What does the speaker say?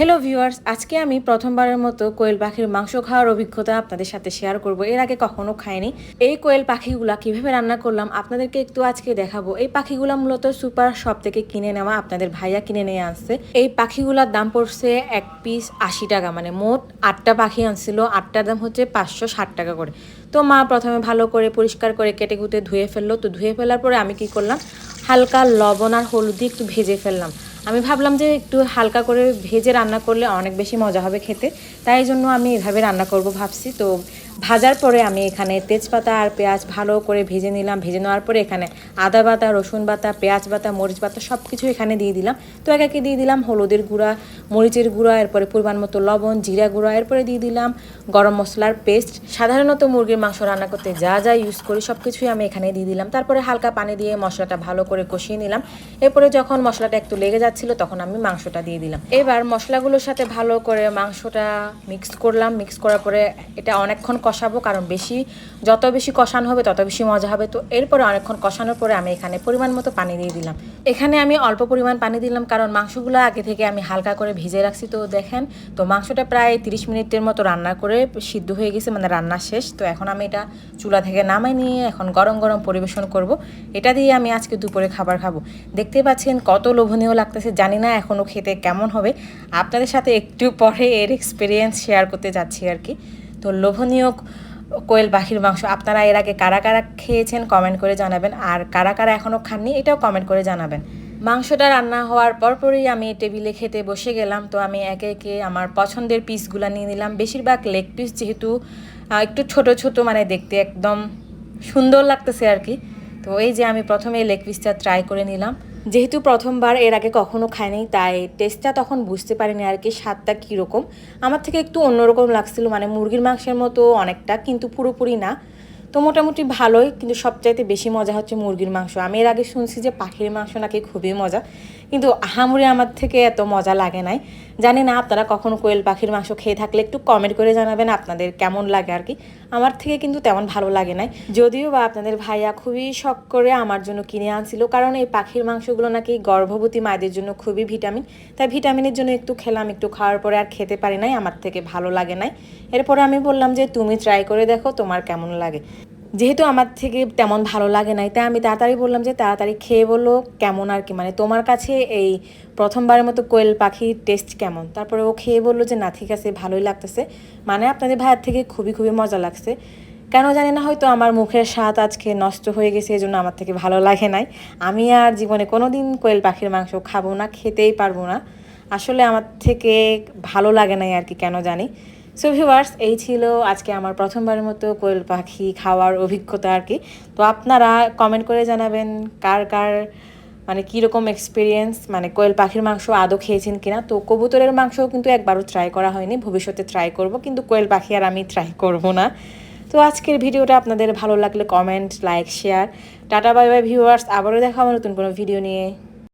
Hello viewers আজকে আমি প্রথমবারের মতো কোয়েল পাখির মাংস খাওয়ার অভিজ্ঞতা আপনাদের সাথে শেয়ার করব। এর আগে কখনো খাইনি। এই কোয়েল পাখিগুলা কীভাবে রান্না করলাম আপনাদেরকে একটু আজকে দেখাবো। এই পাখিগুলা মূলত সুপার শপ থেকে কিনে নেওয়া আপনাদের ভাইয়া কিনে নিয়ে আসছে এই পাখিগুলার দাম পড়ছে এক পিস আশি টাকা মানে মোট আটটা পাখি আনছিল। আটটার দাম হচ্ছে পাঁচশো ষাট টাকা করে। তো মা প্রথমে ভালো করে পরিষ্কার করে কেটে কুটে ধুয়ে ফেলল। তো ধুয়ে ফেলার পরে আমি কি করলাম? হালকা লবণ আর হলুদ একটু ভেজে ফেললাম। আমি ভাবলাম যে একটু হালকা করে ভেজে রান্না করলে অনেক বেশি মজা হবে খেতে। তাই জন্য আমি এভাবে রান্না করব ভাবছি। তো ভাজার পরে আমি এখানে তেজপাতা আর পেঁয়াজ ভালো করে ভেজে নিলাম। ভেজে নেওয়ার পরে এখানে আদা বাটা, রসুন বাটা, পেঁয়াজ বাটা, মরিচ বাটা সব কিছু এখানে দিয়ে দিলাম। তো এক একে দিয়ে দিলাম হলুদের গুঁড়া, মরিচের গুঁড়া, এরপরে পরিমাণ মতো লবণ, জিরা গুঁড়া, এরপরে দিয়ে দিলাম গরম মশলার পেস্ট। সাধারণত মুরগির মাংস রান্না করতে যা যা ইউজ করি সব কিছুই আমি এখানে দিয়ে দিলাম। তারপরে হালকা পানি দিয়ে মশলাটা ভালো করে কষিয়ে নিলাম। এরপরে যখন মশলাটা একটু লেগে যাচ্ছিল, তখন আমি মাংসটা দিয়ে দিলাম। এবার মশলাগুলোর সাথে ভালো করে মাংসটা মিক্স করলাম। মিক্স করার পরে এটা অনেকক্ষণ কষাবো, কারণ বেশি, যত বেশি কষানো হবে, তত বেশি মজা হবে। তো এরপরে অনেকক্ষণ কষানোর পরে আমি এখানে পরিমাণ মতো পানি দিয়ে দিলাম। এখানে আমি অল্প পরিমাণ পানি দিলাম, কারণ মাংসগুলো আগে থেকে আমি হালকা করে ভিজে রাখছি। তো দেখেন, তো মাংসটা প্রায় তিরিশ মিনিটের মতো রান্না করে সিদ্ধ হয়ে গেছে মানে রান্না শেষ। তো এখন আমি এটা চুলা থেকে নামাই নিয়ে এখন গরম গরম পরিবেশন করব। এটা দিয়ে আমি আজকে দুপুরে খাবার খাব। দেখতে পাচ্ছেন কত লোভনীয় লাগতেছে জানি না এখনও খেতে কেমন হবে। আপনাদের সাথে একটু পরে এর এক্সপিরিয়েন্স শেয়ার করতে যাচ্ছি আর কি। তো লোভনীয় কোয়েল পাখির মাংস, আপনারা এর আগে কারা কারা খেয়েছেন কমেন্ট করে জানাবেন। আর কারা কারা এখনও খাননি, এটাও কমেন্ট করে জানাবেন। মাংসটা রান্না হওয়ার পরপরই আমি টেবিলে খেতে বসে গেলাম। তো আমি একে একে আমার পছন্দের পিসগুলো নিয়ে নিলাম। বেশিরভাগ লেগ পিস যেহেতু একটু ছোট ছোট মানে দেখতে একদম সুন্দর লাগতেছে আর কি। তো এই যে আমি প্রথমে লেগ পিসটা ট্রাই করে নিলাম। যেহেতু প্রথমবার এর আগে কখনো খাইনি, তাই টেস্টটা তখন বুঝতে পারিনি আর কি স্বাদটা কীরকম। আমার থেকে একটু অন্যরকম লাগছিল মানে মুরগির মাংসের মতো অনেকটা, কিন্তু পুরোপুরি না। তো মোটামুটি ভালোই, কিন্তু সবচাইতে বেশি মজা হচ্ছে মুরগির মাংস। আমি এর আগে শুনছি যে পাখির মাংস নাকি খুবই মজা কিন্তু আহামুরি আমার থেকে এত মজা লাগে নাই। জানি না আপনারা কখনো কোয়েল পাখির মাংস খেয়ে থাকলে একটু কমেন্ট করে জানাবেন আপনাদের কেমন লাগে আর কি। আমার থেকে কিন্তু তেমন ভালো লাগে নাই। যদিও বা আপনাদের ভাইয়া খুবই শখ করে আমার জন্য কিনে আনছিল, কারণ এই পাখির মাংসগুলো নাকি গর্ভবতী মায়েদের জন্য খুবই ভিটামিন। তাই ভিটামিনের জন্য একটু খেলাম, একটু খাওয়ার পরে আর খেতে পারি নাই, আমার থেকে ভালো লাগে নাই। এরপরে আমি বললাম যে, তুমি ট্রাই করে দেখো তোমার কেমন লাগে। যেহেতু আমার থেকে তেমন ভালো লাগে নাই, তাই আমি তাড়াতাড়ি বললাম যে তাড়াতাড়ি খেয়ে বলো কেমন আর কি। মানে তোমার কাছে এই প্রথমবারের মতো কোয়েল পাখির টেস্ট কেমন? তারপরে ও খেয়ে বলল যে, না, ঠিক আছে, ভালোই লাগতেছে। মানে আপনাদের ভাইয়ের থেকে খুবই খুবই মজা লাগছে। কেন জানি না, হয়তো আমার মুখের স্বাদ আজকে নষ্ট হয়ে গেছে এই জন্য আমার থেকে ভালো লাগে নাই। আমি আর জীবনে কোনো দিন কোয়েল পাখির মাংস খাব না, খেতেই পারব না। আসলে আমার থেকে ভালো লাগে নাই আর কি, কেন জানি। সো ভিউয়ার্স এই ছিল আজকে আমার প্রথমবারের মতো কোয়েল পাখি খাওয়ার অভিজ্ঞতা আর কি। তো আপনারা কমেন্ট করে জানাবেন কার কার মানে কীরকম এক্সপিরিয়েন্স মানে কোয়েল পাখির মাংস আদৌ খেয়েছেন কিনা। তো কবুতরের মাংসও কিন্তু একবারও ট্রাই করা হয়নি, ভবিষ্যতে ট্রাই করব, কিন্তু কোয়েল পাখি আর আমি ট্রাই করব না। তো আজকের ভিডিওটা আপনাদের ভালো লাগলে comment like share tata bye bye viewers আবারও দেখা নতুন কোনো ভিডিও নিয়ে।